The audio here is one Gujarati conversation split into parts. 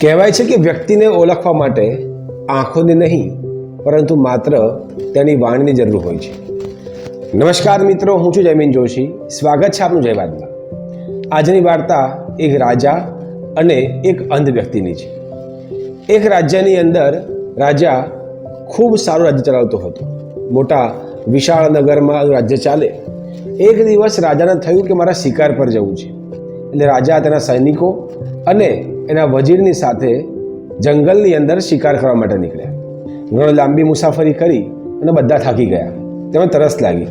કહેવાય છે કે વ્યક્તિને ઓળખવા માટે આંખોની નહીં, પરંતુ માત્ર તેની વાણીની જરૂર હોય છે. નમસ્કાર મિત્રો, હું છું જયમીન જોશી. સ્વાગત છે આપનું જયવાદમાં આજની વાર્તા એક રાજા અને એક અંધ વ્યક્તિની છે. એક રાજ્યની અંદર રાજા ખૂબ સારું રાજ્ય ચલાવતો હતો. મોટા વિશાળ નગરમાં રાજ્ય ચાલે. એક દિવસ રાજાને થયું કે મારા શિકાર પર જવું છે. એટલે રાજા તેના સૈનિકો અને એના વજીરની સાથે જંગલની અંદર શિકાર કરવા માટે નીકળ્યા. ઘણો લાંબી મુસાફરી કરી અને બધા થાકી ગયા. તેમને તરસ લાગી.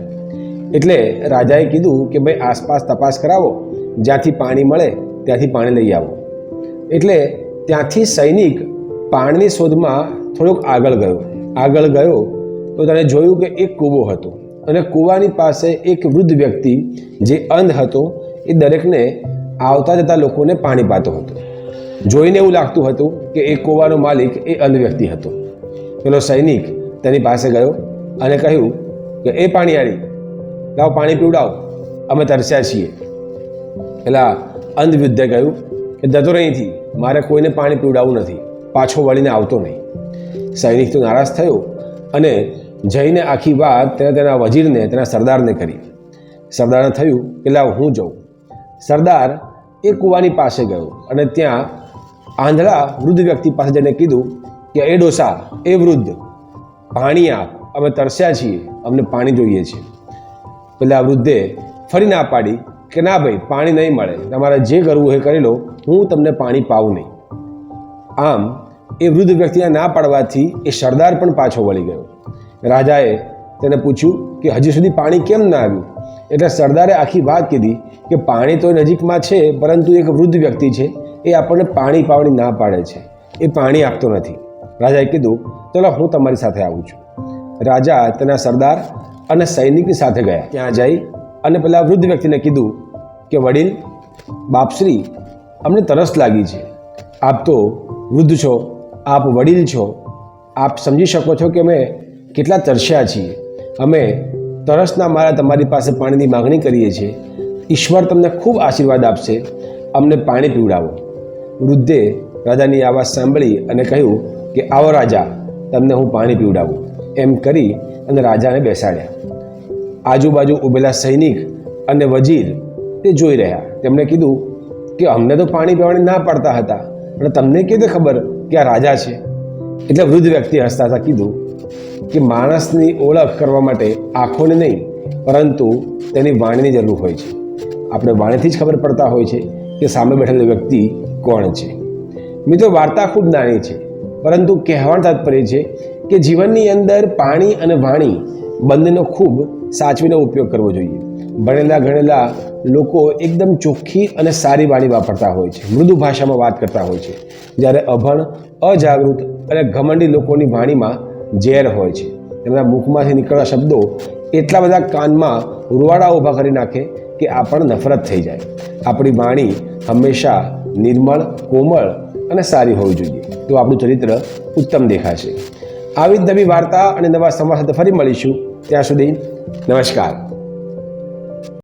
એટલે રાજાએ કીધું કે ભાઈ આસપાસ તપાસ કરાવો, જ્યાંથી પાણી મળે ત્યાંથી પાણી લઈ આવો. એટલે ત્યાંથી સૈનિક પાણીની શોધમાં થોડોક આગળ ગયો. આગળ ગયો તો તેણે જોયું કે એક કૂવો હતો અને કૂવાની પાસે એક વૃદ્ધ વ્યક્તિ જે અંધ હતો એ દરેકને આવતા જતા લોકોને પાણી પાતો હતો. જોઈને એવું લાગતું હતું કે એ કૂવાનો માલિક એ અંધ વ્યક્તિ હતો. પેલો સૈનિક તેની પાસે ગયો અને કહ્યું કે, એ પાણીયારી લાવ પાણી પીવડાવ, અમે તરસ્યા છીએ. પેલા અંધ વૃદ્ધે કહ્યું કે, જતો અહીંથી, મારે કોઈને પાણી પીવડાવવું નથી, પાછો વળીને આવતો નહીં. સૈનિક તો નારાજ થયો અને જઈને આખી વાત તેણે તેના વજીરને, તેના સરદારને કરી. સરદારને થયું કે, લાવ, હું જાઉં. સરદાર એ કૂવાની પાસે ગયો અને ત્યાં આંધળા વૃદ્ધ વ્યક્તિ પાસે જઈને કીધું કે, એ ડોસા, એ વૃદ્ધ, પાણી આપ, અમે તરસ્યા છીએ, અમને પાણી જોઈએ છે. પેલા વૃદ્ધે ફરી ના પાડી કે, ના ભાઈ, પાણી નહીં મળે. તમારે જે કરવું એ કરી લો. હું તમને પાણી પાવું નહીં. આમ એ વૃદ્ધ વ્યક્તિને ના પાડવાથી એ સરદાર પણ પાછો વળી ગયો. રાજાએ તેને પૂછ્યું કે, હજી સુધી પાણી કેમ ના આવ્યું? એટલે સરદારે આખી વાત કીધી કે, પાણી તો નજીકમાં છે, પરંતુ એક વૃદ્ધ વ્યક્તિ છે. એ આપણને પાણી પાવણી ના પાડે છે. એ પાણી આપતો નથી. રાજાએ કીધું, ચલો, હું તમારી સાથે આવું છું. રાજા તેના સરદાર અને સૈનિકની સાથે ગયા. ત્યાં જઈ અને પેલા વૃદ્ધ વ્યક્તિને કીધું કે, વડીલ, બાપશ્રી, અમને તરસ લાગી છે. આપ તો વૃદ્ધ છો, આપ વડીલ છો. આપ સમજી શકો છો કે અમે કેટલા તરસ્યા છીએ. અમે તરસના મારા તમારી પાસે પાણીની માગણી કરીએ છીએ. ઈશ્વર તમને ખૂબ આશીર્વાદ આપશે. અમને પાણી પીવડાવો. વૃદ્ધે રાજાની આ વાત સાંભળી અને કહ્યું કે, આવો રાજા, તમને હું પાણી પીવડાવું. એમ કરી અને રાજાને બેસાડ્યા. આજુબાજુ ઊભેલા સૈનિક અને વજીર તે જોઈ રહ્યા. તેમણે કીધું કે, અમને તો પાણી પીવાની ના પાડતા હતા, પણ તમને રીતે ખબર કે આ રાજા છે? એટલે વૃદ્ધ વ્યક્તિ હસતા હતા કીધું કે, માણસની ઓળખ કરવા માટે આંખોને નહીં, પરંતુ તેની વાણીની જરૂર હોય છે. આપણે વાણીથી જ ખબર પડતા હોય છે કે સામે બેઠેલો વ્યક્તિ કોણ છે? મિત્રો, વાર્તા ખૂબ નાની છે, પરંતુ કહેવાનું તાત્પર્ય છે કે જીવનની અંદર પાણી અને વાણી બંનેનો ખૂબ સાચવીને ઉપયોગ કરવો જોઈએ. ભણેલા ગણેલા લોકો એકદમ ચોખ્ખી અને સારી વાણી વાપરતા હોય છે, મૃદુ ભાષામાં વાત કરતા હોય છે, જ્યારે અભણ, અજાગૃત અને ઘમંડી લોકોની વાણીમાં ઝેર હોય છે. તેમના મુખમાંથી નીકળતા શબ્દો એટલા બધા કાનમાં રૂવાડા ઊભા કરી નાખે કે આપણને નફરત થઈ જાય. આપણી વાણી હંમેશા નિર્મળ, કોમળ અને સારી હોવી જોઈએ. તો આપણું ચરિત્ર ઉત્તમ દેખાશે. આવી જ નવી વાર્તા અને નવા સમાજ સાથે ફરી મળીશું. ત્યાં સુધી નમસ્કાર.